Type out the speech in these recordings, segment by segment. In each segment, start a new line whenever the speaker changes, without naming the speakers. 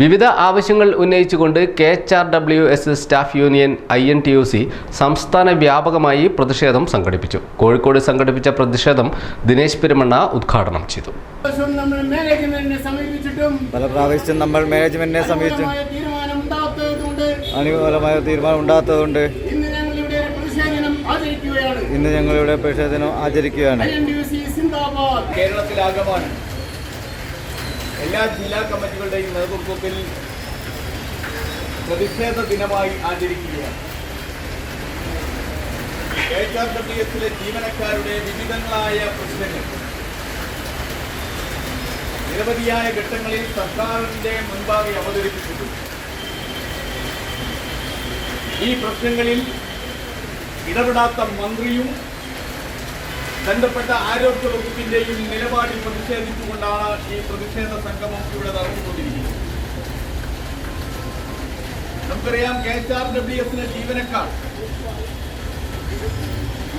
വിവിധ ആവശ്യങ്ങൾ ഉന്നയിച്ചുകൊണ്ട് K H R W S staff union I N T U C സംസ്ഥാന വ്യാപകമായി പ്രതിഷേധം സംഘടിപ്പിച്ചു. കോഴിക്കോട് സംഘടിപ്പിച്ച പ്രതിഷേധം ദിനേശ് പെരുമണ്ണ ഉദ്ഘാടനം ചെയ്തു.
പല പ്രാവശ്യം നമ്മൾ മാനേജ്മെന്റിനെ സമീപിച്ചു
അനുകൂലമായ തീരുമാനം ഉണ്ടാകാത്തതുകൊണ്ട്
അനുകൂലമായ തീരുമാനം ഉണ്ടാത്തതുകൊണ്ട്
ഇന്ന് ഞങ്ങൾ ഇവിടെ പ്രതിഷേധനം ആചരിക്കുകയാണ്.
ഇന്ന് ഞങ്ങളിവിടെ പ്രതിഷേധനം ആചരിക്കുകയാണ്.
I N D U C സിന്ദാബാദ്
കേരളത്തിലാകമാനം എല്ലാ ജില്ലാ കമ്മിറ്റികളുടെയും നേതൃത്വത്തിൽ പ്രതിഷേധ ദിനമായി ആചരിക്കുകയാണ്. എച്ച് ആർ ഡബ്ല്യു ജീവനക്കാരുടെ വിവിധങ്ങളായ പ്രശ്നങ്ങൾ. നിരവധിയായ ഘട്ടങ്ങളിൽ സർക്കാരിന്റെ മുൻപാകെ അവതരിപ്പിച്ചിട്ടുണ്ട്. ഈ പ്രശ്നങ്ങളിൽ ഇടപെടാത്ത മന്ത്രിയും ബന്ധപ്പെട്ട ആരോഗ്യ വകുപ്പിന്റെയും നിലപാടിൽ പ്രതിഷേധിച്ചുകൊണ്ടാണ് ഈ പ്രതിഷേധ സംഗമം ഇവിടെ നടന്നുകൊണ്ടിരിക്കുന്നത്. നമുക്കറിയാം കെ എച്ച് ആർ ഡബ്ല്യു എസിന് ജീവനക്കാർ.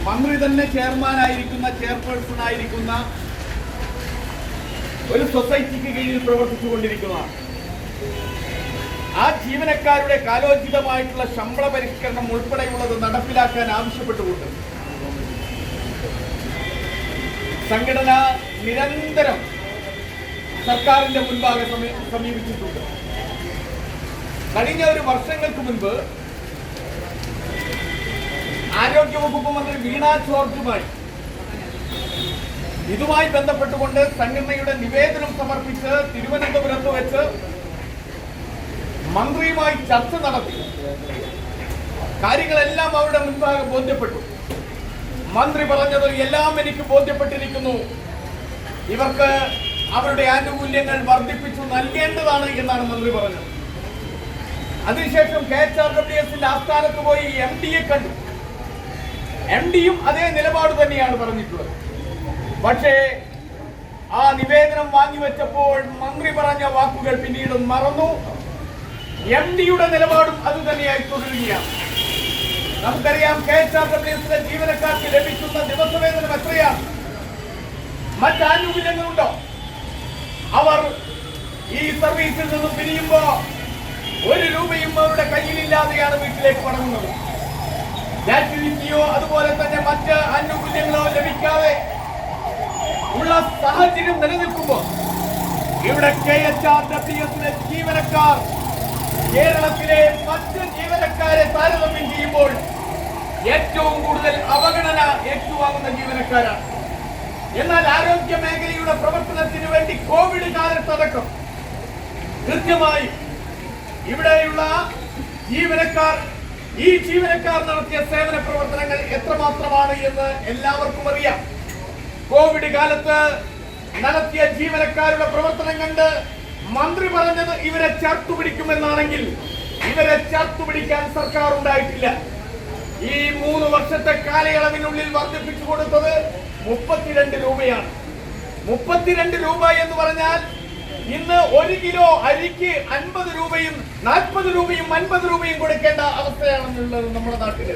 മന്ത്രി തന്നെ ചെയർമാനായിരിക്കുന്ന ചെയർപേഴ്സൺ ആയിരിക്കുന്ന ഒരു സൊസൈറ്റിക്ക് കീഴിൽ പ്രവർത്തിച്ചുകൊണ്ടിരിക്കുന്നതാണ്. ആ ജീവനക്കാരുടെ കാലോചിതമായിട്ടുള്ള ശമ്പള പരിഷ്കരണം ഉൾപ്പെടെയുള്ളത് നടപ്പിലാക്കാൻ ആവശ്യപ്പെട്ടുകൊണ്ട് സംഘടന നിരന്തരം സർക്കാരിന്റെ മുൻപാകെ സമീപിച്ചിട്ടുണ്ട്. കഴിഞ്ഞ ഒരു വർഷങ്ങൾക്ക് മുൻപ് ആരോഗ്യവകുപ്പ് മന്ത്രി വീണ ജോർജുമായി ഇതുമായി ബന്ധപ്പെട്ടുകൊണ്ട് സംഘടനയുടെ നിവേദനം സമർപ്പിച്ച് തിരുവനന്തപുരത്ത് വെച്ച് മന്ത്രിയുമായി ചർച്ച നടത്തി. കാര്യങ്ങളെല്ലാം അവരുടെ മുൻപാകെ ബോധ്യപ്പെട്ടു. മന്ത്രി പറഞ്ഞത് എല്ലാം എനിക്ക് ബോധ്യപ്പെട്ടിരിക്കുന്നു. ഇവർക്ക് അവരുടെ ആനുകൂല്യങ്ങൾ വർദ്ധിപ്പിച്ചു നൽകേണ്ടതാണ് എന്നാണ് മന്ത്രി പറഞ്ഞത്. അതിനുശേഷം കെ എച്ച് ആർ ഡബ്ല്യു എസിന്റെ ആസ്ഥാനത്ത് പോയി എം ഡിയെ കണ്ടു. എം ഡിയും അതേ നിലപാട് തന്നെയാണ് പറഞ്ഞിട്ടുള്ളത്. പക്ഷേ ആ നിവേദനം വാങ്ങിവെച്ചപ്പോൾ മന്ത്രി പറഞ്ഞ വാക്കുകൾ പിന്നീട് മറന്നു. എം ഡിയുടെ നിലപാടും അത് തന്നെയായി തുടരുകയാണ്. നമുക്കറിയാം കെ എച്ച് ആർ ഡബ്ല്യൂസിന്റെ ജീവനക്കാർക്ക് ലഭിക്കുന്ന ദിവസവേതനം എത്രയാണ് മറ്റാനുകൂല്യങ്ങളുണ്ടോ? അവർ ഈ സർവീസിൽ നിന്നും പിരിയുമ്പോ ഒരു രൂപയും അവരുടെ കയ്യിലില്ലാതെയാണ് വീട്ടിലേക്ക് മടങ്ങുന്നത്. ഗ്രാറ്റുവിറ്റിയോ അതുപോലെ തന്നെ മറ്റ് ആനുകൂല്യങ്ങളോ ലഭിക്കാതെ ഉള്ള സാഹചര്യം നിലനിൽക്കുമ്പോൾ ഇവിടെ കെ എച്ച് ആർ ഡബ്ല്യു ജീവനക്കാർ കേരളത്തിലെ മറ്റ് ജീവനക്കാരെ താരതമ്യം കൂടുതൽ അവഗണന ഏറ്റുവാങ്ങുന്ന ജീവനക്കാരാണ്. എന്നാൽ ആരോഗ്യ മേഖലയുടെ പ്രവർത്തനത്തിന് വേണ്ടി കോവിഡ് കാലത്തടക്കം കൃത്യമായി ഇവിടെയുള്ള ജീവനക്കാർ ഈ ജീവനക്കാർ നടത്തിയ സേവന പ്രവർത്തനങ്ങൾ എത്രമാത്രമാണ് എന്ന് എല്ലാവർക്കും അറിയാം. കോവിഡ് കാലത്ത് നടത്തിയ ജീവനക്കാരുടെ പ്രവർത്തനം കണ്ട് മന്ത്രി പറഞ്ഞത് ഇവരെ ചേർത്തു പിടിക്കുമെന്നാണെങ്കിൽ ഇവരെ ചേർത്തു പിടിക്കാൻ സർക്കാർ ഉണ്ടായിട്ടില്ല. ഈ മൂന്ന് വർഷത്തെ കാലയളവിനുള്ളിൽ വർദ്ധിപ്പിച്ചു കൊടുത്തത് മുപ്പത്തിരണ്ട് രൂപയാണ്. മുപ്പത്തിരണ്ട് രൂപ എന്ന് പറഞ്ഞാൽ ഇന്ന് ഒരു കിലോ അരിക്ക് അൻപത് രൂപയും നാൽപ്പത് രൂപയും അൻപത് രൂപയും കൊടുക്കേണ്ട അവസ്ഥയാണെന്നുള്ളത് നമ്മുടെ നാട്ടിൽ.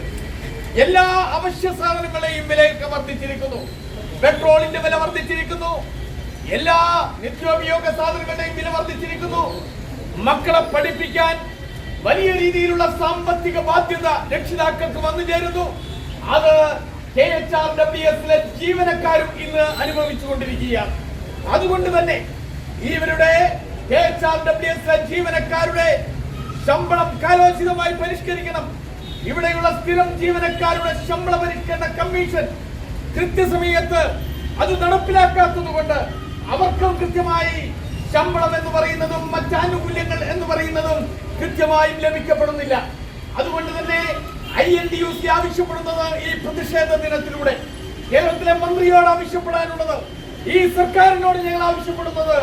എല്ലാ അവശ്യ സാധനങ്ങളെയും വിലയൊക്കെ വർദ്ധിച്ചിരിക്കുന്നു. പെട്രോളിന്റെ വില വർദ്ധിച്ചിരിക്കുന്നു. എല്ലാ നിത്യോപയോഗ സാധനങ്ങളുടെയും വില വർദ്ധിച്ചിരിക്കുന്നു. മക്കളെ പഠിപ്പിക്കാൻ വലിയ രീതിയിലുള്ള സാമ്പത്തിക ബാധ്യത രക്ഷിതാക്കൾക്ക് വന്നു ചേരുന്നു. അത് കെ എച്ച് ആർ ഡബ്ല്യു എസിലെ ജീവനക്കാരും ഇന്ന് അനുഭവിച്ചുകൊണ്ടിരിക്കുകയാണ്. അതുകൊണ്ട് തന്നെ ഇവരുടെ കെ എച്ച് ആർ ഡബ്ല്യു എസിലെ ജീവനക്കാരുടെ ശമ്പളം കാലോചിതമായി പരിഷ്കരിക്കണം. ഇവിടെയുള്ള സ്ഥിരം ജീവനക്കാരുടെ ശമ്പള പരിഷ്കരണ കമ്മീഷൻ കൃത്യസമയത്ത് അത് നടപ്പിലാക്കാത്തത് കൊണ്ട് അവർക്കും കൃത്യമായി ശമ്പളം എന്ന് പറയുന്നതും കൃത്യമായും ലഭിക്കപ്പെടുന്നില്ല. അതുകൊണ്ട് തന്നെ I N D U C ആവശ്യപ്പെടുന്നത് ഈ പ്രതിഷേധ ദിനത്തിലൂടെ കേരളത്തിലെ മന്ത്രിയോട് ആവശ്യപ്പെടാനുള്ളത് ഈ സർക്കാരിനോട് ഞങ്ങൾ ആവശ്യപ്പെടുന്നത്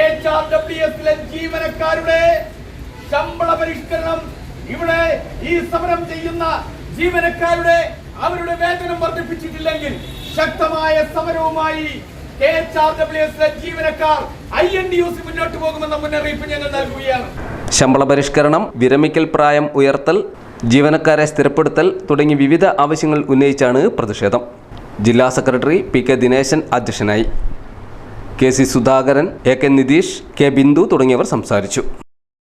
എച്ച് ആർ ഡബ്ല്യു എസിലെ ജീവനക്കാരുടെ ശമ്പള പരിഷ്കരണം. ഇവിടെ ഈ സമരം ചെയ്യുന്ന ജീവനക്കാരുടെ അവരുടെ വേതനം വർദ്ധിപ്പിച്ചിട്ടില്ലെങ്കിൽ ശക്തമായ സമരവുമായി കെ എച്ച് ആർ ഡബ്ല്യു എസിലെ ജീവനക്കാർ I N D U C മുന്നോട്ട് പോകുമെന്ന മുന്നറിയിപ്പ് ഞങ്ങൾ നൽകുകയാണ്.
ശമ്പള പരിഷ്കരണം വിരമിക്കൽ പ്രായം ഉയർത്തൽ ജീവനക്കാരെ സ്ഥിരപ്പെടുത്തൽ തുടങ്ങി വിവിധ ആവശ്യങ്ങൾ ഉന്നയിച്ചാണ് പ്രതിഷേധം. ജില്ലാ സെക്രട്ടറി പി കെ ദിനേശൻ അധ്യക്ഷനായി. K C Sudhakaran A K Nitish K Bindu തുടങ്ങിയവർ സംസാരിച്ചു.